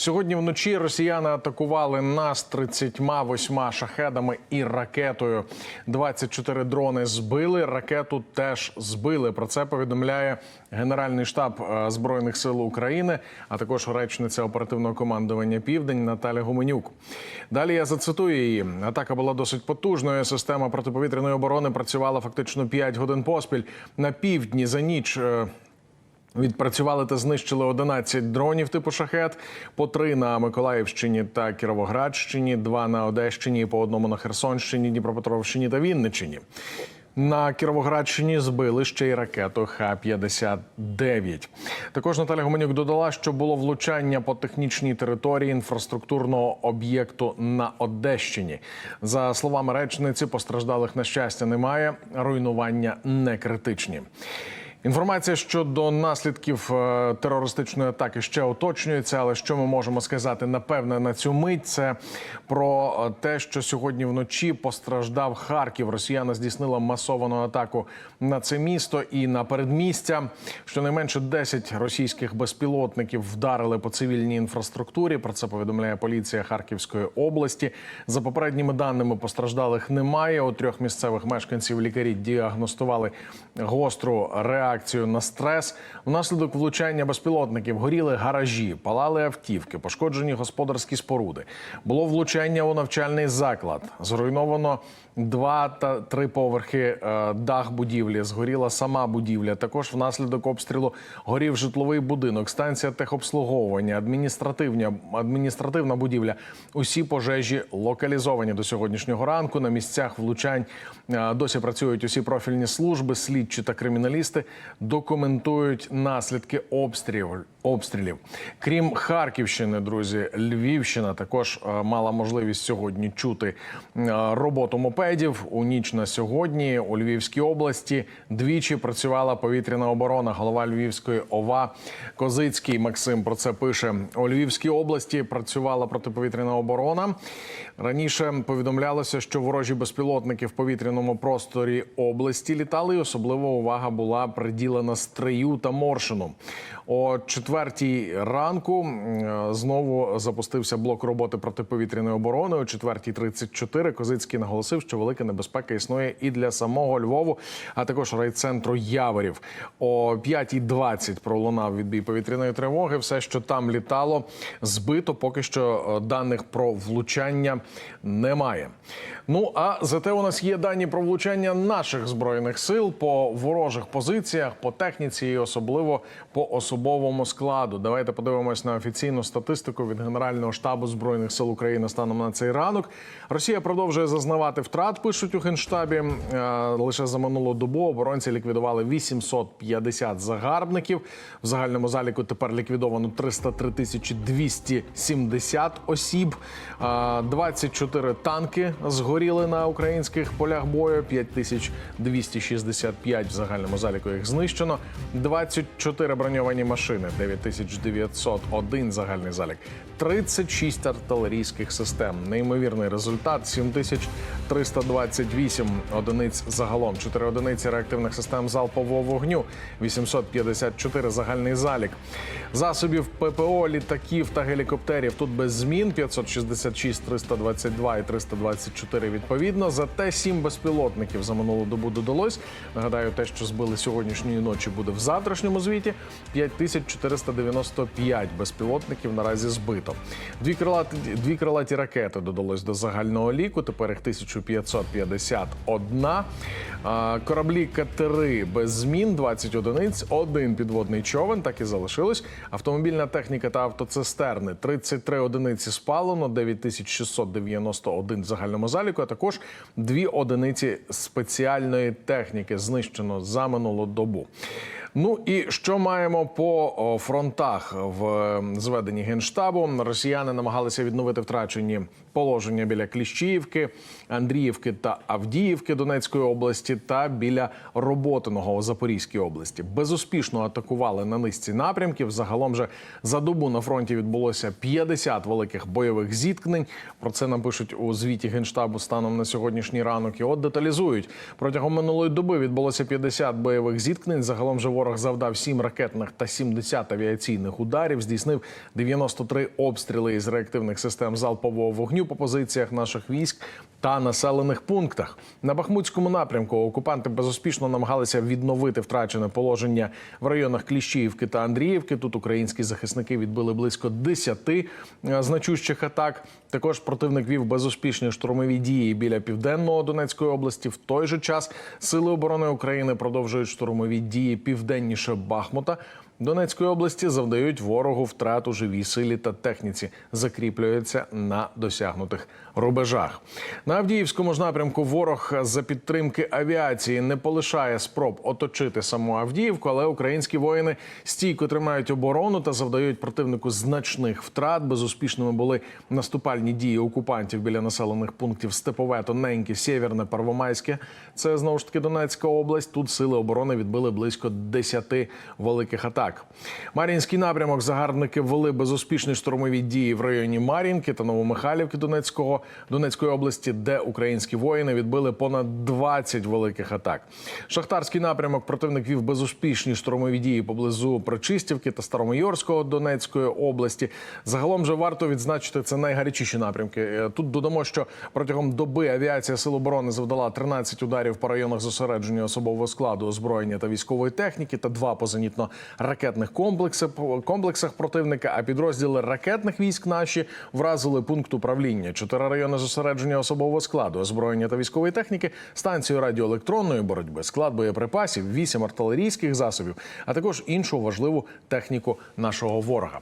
Сьогодні вночі росіяни атакували нас 38 шахедами і ракетою. 24 дрони збили. Ракету теж збили. Про це повідомляє Генеральний штаб е, збройних сил України, а також речниця оперативного командування Південь Наталя Гуменюк. Далі я зацитую її. Атака була досить потужною. Система протиповітряної оборони працювала фактично 5 годин поспіль на півдні за ніч. Відпрацювали та знищили 11 дронів типу шахет, по три на Миколаївщині та Кіровоградщині, два на Одещині, по одному на Херсонщині, Дніпропетровщині та Вінниччині. На Кіровоградщині збили ще й ракету Х-59. Також Наталя Гуменюк додала, що було влучання по технічній території інфраструктурного об'єкту на Одещині. За словами речниці, постраждалих на щастя немає, руйнування не критичні. Інформація щодо наслідків е, терористичної атаки ще уточнюється, але що ми можемо сказати напевне на цю мить, це про е, те, що сьогодні вночі постраждав Харків. Росіяни здійснила масовану атаку на це місто і на передмістя. Щонайменше 10 російських безпілотників вдарили по цивільній інфраструктурі. Про це повідомляє поліція Харківської області. За попередніми даними постраждалих немає. У трьох місцевих мешканців лікарі діагностували гостру реакцію на стрес. Внаслідок влучання безпілотників горіли гаражі, палали автівки, пошкоджені господарські споруди. Було влучання у навчальний заклад. Зруйновано два та три поверхи е, дах будівлі. Згоріла сама будівля. Також внаслідок обстрілу горів житловий будинок, станція техобслуговування, адміністративні адміністративна будівля. Усі пожежі локалізовані до сьогоднішнього ранку. На місцях влучань е, досі працюють усі профільні служби, слідчі та криміналісти документують наслідки обстрілів. Обстрілів, крім Харківщини, друзі, Львівщина також е, мала можливість сьогодні чути роботу мопедів. У ніч на сьогодні у Львівській області двічі працювала повітряна оборона. Голова Львівської ОВА Козицький Максим про це пише. У Львівській області працювала протиповітряна оборона. Раніше повідомлялося, що ворожі безпілотники в повітряному просторі області літали. і Особлива увага була приділена стрию та моршину. О четвертій ранку знову запустився блок роботи протиповітряної оборони. О 4.34 Козицький наголосив, що велика небезпека існує і для самого Львову, а також райцентру Яворів. О 5.20 пролунав відбій повітряної тривоги. Все, що там літало, збито. Поки що е, даних про влучання немає. Ну а зате у нас є дані про влучання наших збройних сил по ворожих позиціях, по техніці і особливо по особовому складу. Давайте подивимось на офіційну статистику від Генерального штабу збройних сил України станом на цей ранок. Росія продовжує зазнавати втрат. Пишуть у генштабі. Е, Лише за минулу добу оборонці ліквідували 850 загарбників. В загальному заліку тепер ліквідовано 303 тисячі 270 осіб. Е, 24 танки згоріли на українських полях бою. 5265 в загальному заліку їх знищено. 24 броньовані машини, 9901 загальний залік. 36 артилерійських систем. Неймовірний результат 7328 одиниць загалом. 4 одиниці реактивних систем залпового вогню, 854 загальний залік. Засобів ППО, літаків та гелікоптерів тут без змін 566, 322 і 324 відповідно. Зате 7 безпілотників за минулу добу додалось. Нагадаю, те, що збили сьогоднішньої ночі, буде в завтрашньому звіті. 5495 безпілотників наразі збито. Дві крилаті, дві крилаті ракети додалось до загального ліку. Тепер їх 1551. А, Кораблі катери без змін 20 одиниць, один підводний човен, так і залишилось. Автомобільна техніка та автоцистерни 33 одиниці спалено, 9691 в загальному заліку, а також дві одиниці спеціальної техніки знищено за минулу добу. Ну і що маємо по фронтах в зведенні генштабу? Росіяни намагалися відновити втрачені положення біля Кліщіївки, Андріївки та Авдіївки Донецької області та біля Роботиного у Запорізькій області. Безуспішно атакували на низці напрямків. Загалом же за добу на фронті відбулося 50 великих бойових зіткнень. Про це напишуть у звіті генштабу станом на сьогоднішній ранок. І от деталізують протягом минулої доби відбулося 50 бойових зіткнень. Загалом же ворог завдав 7 ракетних та 70 авіаційних ударів, здійснив 93 обстріли із реактивних систем залпового вогню по позиціях наших військ та населених пунктах. На Бахмутському напрямку окупанти безуспішно намагалися відновити втрачене положення в районах Кліщіївки та Андріївки. Тут українські захисники відбили близько 10 е, значущих атак. Також противник вів безуспішні штурмові дії біля південного Донецької області. В той же час сили оборони України продовжують штурмові дії південніше Бахмута. Донецької області завдають ворогу втрат у живій силі та техніці, закріплюються на досягнутих рубежах. На Авдіївському ж напрямку ворог за підтримки авіації не полишає спроб оточити саму Авдіївку, але українські воїни стійко тримають оборону та завдають противнику значних втрат. Безуспішними були наступальні дії окупантів біля населених пунктів Степове, Тоненьке, Сєвєрне, Первомайське. Це знову ж таки Донецька область. Тут сили оборони відбили близько 10 великих атак. Мар'їнський напрямок загарбники ввели безуспішні штурмові дії в районі Мар'їнки та Новомихайлівки Донецького Донецької області, де українські воїни відбили понад 20 великих атак. Шахтарський напрямок противник вів безуспішні штурмові дії поблизу Причистівки та Старомайорського Донецької області. Загалом же варто відзначити це найгарячіші напрямки. Е, Тут додамо, що протягом доби авіація Сил оборони завдала 13 ударів по районах зосередження особового складу, озброєння та військової техніки та два по зенітно-ракетних комплексах, комплексах противника. А підрозділи ракетних військ наші вразили пункт управління, чотири райони зосередження особового складу, озброєння та військової техніки, станцію радіоелектронної боротьби, склад боєприпасів, вісім артилерійських засобів, а також іншу важливу техніку нашого ворога.